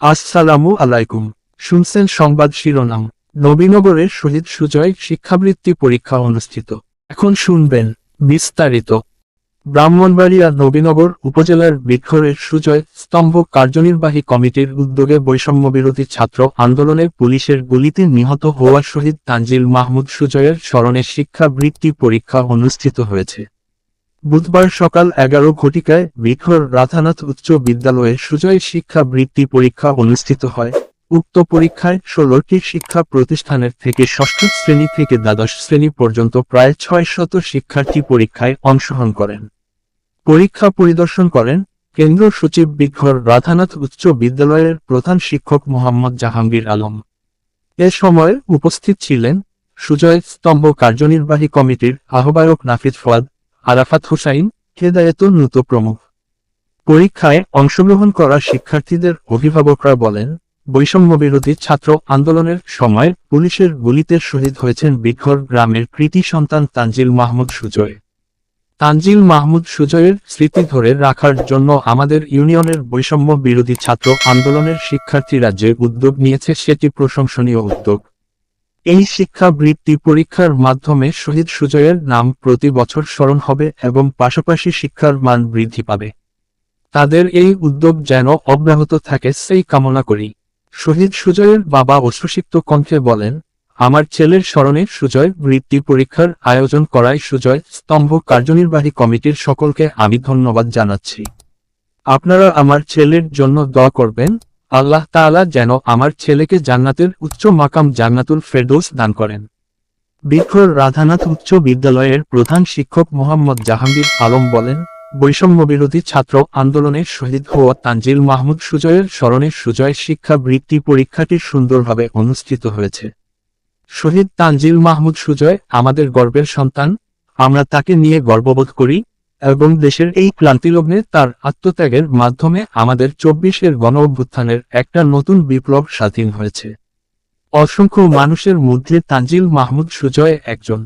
আসসালামু আলাইকুম। শুনছেন সংবাদ শিরোনাম। নবীনগরের শহীদ সুজয় শিক্ষাবৃত্তি পরীক্ষা অনুষ্ঠিত। এখন শুনবেন বিস্তারিত। ব্রাহ্মণবাড়িয়া নবীনগর উপজেলার বৃক্ষরের সুজয় স্তম্ভ কার্যনির্বাহী কমিটির উদ্যোগে বৈষম্য বিরোধী ছাত্র আন্দোলনে পুলিশের গুলিতে নিহত হওয়া শহীদ তানজিল মাহমুদ সুজয়ের স্মরণে শিক্ষাবৃত্তি পরীক্ষা অনুষ্ঠিত হয়েছে। বুধবার সকাল এগারো ঘটিকায় বৃক্ষর রাধানাথ উচ্চ বিদ্যালয়ে সুজয় শিক্ষা বৃত্তি পরীক্ষা অনুষ্ঠিত হয়। উক্ত পরীক্ষায় ষোলোটি শিক্ষা প্রতিষ্ঠানের থেকে ষষ্ঠ শ্রেণি থেকে দ্বাদশ শ্রেণি পর্যন্ত প্রায় ছয় শত শিক্ষার্থী পরীক্ষায় অংশগ্রহণ করেন। পরীক্ষা পরিদর্শন করেন কেন্দ্র সচিব বিঘর রাধানাথ উচ্চ বিদ্যালয়ের প্রধান শিক্ষক মোহাম্মদ জাহাঙ্গীর আলম। এ সময় উপস্থিত ছিলেন সুজয় স্তম্ভ কার্যনির্বাহী কমিটির আহ্বায়ক নাফিদ ফোয়াদ আরাফাত হুসাইন হেদায়েতুল নুত প্রমুখ। পরীক্ষায় অংশগ্রহণ করা শিক্ষার্থীদের অভিভাবকরা বলেন বৈষম্য বিরোধী ছাত্র আন্দোলনের সময় পুলিশের গুলিতে শহীদ হয়েছেন বিক্ষর গ্রামের কৃতি সন্তান তানজিল মাহমুদ সুজয়। তানজিল মাহমুদ সুজয়ের স্মৃতি ধরে রাখার জন্য আমাদের ইউনিয়নের বৈষম্য বিরোধী ছাত্র আন্দোলনের শিক্ষার্থীরা যে উদ্যোগ নিয়েছে সেটি প্রশংসনীয় উদ্যোগ। এই শিক্ষা বৃত্তি পরীক্ষার মাধ্যমে শহীদ সুজয়ের নাম প্রতি বছর স্মরণ হবে এবং পাশাপাশি শিক্ষার মান বৃদ্ধি পাবে। তাদের এই উদ্যোগ যেন অব্যাহত থাকে সেই কামনা করি। শহীদ সুজয়ের বাবা অশ্রুসিক্ত কণ্ঠে বলেন, আমার ছেলের স্মরণে সুজয় বৃত্তি পরীক্ষার আয়োজন করায় সুজয় স্তম্ভ কার্যনির্বাহী কমিটির সকলকে আমি ধন্যবাদ জানাচ্ছি। আপনারা আমার ছেলের জন্য দোয়া করবেন আল্লাহ তাআলা যেন আমার ছেলেকে জান্নাতের উচ্চ মাকাম জান্নাতুল ফেরদৌস দান করেন। বিক্ষর রাধানাথ উচ্চ বিদ্যালয়ের প্রধান শিক্ষক মোহাম্মদ জাহাঙ্গীর আলম বলেন বৈষম্য বিরোধী ছাত্র আন্দোলনে শহীদ হওয়া তানজিল মাহমুদ সুজয়ের স্মরণে সুজয় শিক্ষা বৃত্তি পরীক্ষাটি সুন্দরভাবে অনুষ্ঠিত হয়েছে। শহীদ তানজিল মাহমুদ সুজয়, আমাদের গর্বের সন্তান, আমরা তাকে নিয়ে গর্ববোধ করি এবং দেশের এই ক্লান্তিলগ্নে তার আত্মত্যাগের মাধ্যমে আমাদের চব্বিশের গণ অভ্যুত্থানের একটা নতুন বিপ্লব স্বাধীন হয়েছে। অসংখ্য মানুষের মধ্যে তানজিল মাহমুদ সুজয় একজন।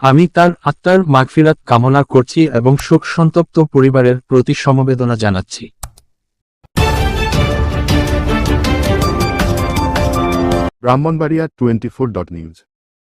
আমি তার আত্মার মাগফিরাত কামনা করছি এবং শোক সন্তপ্ত পরিবারের প্রতি সমবেদনা জানাচ্ছি। Brahmanbaria twenty four dot news.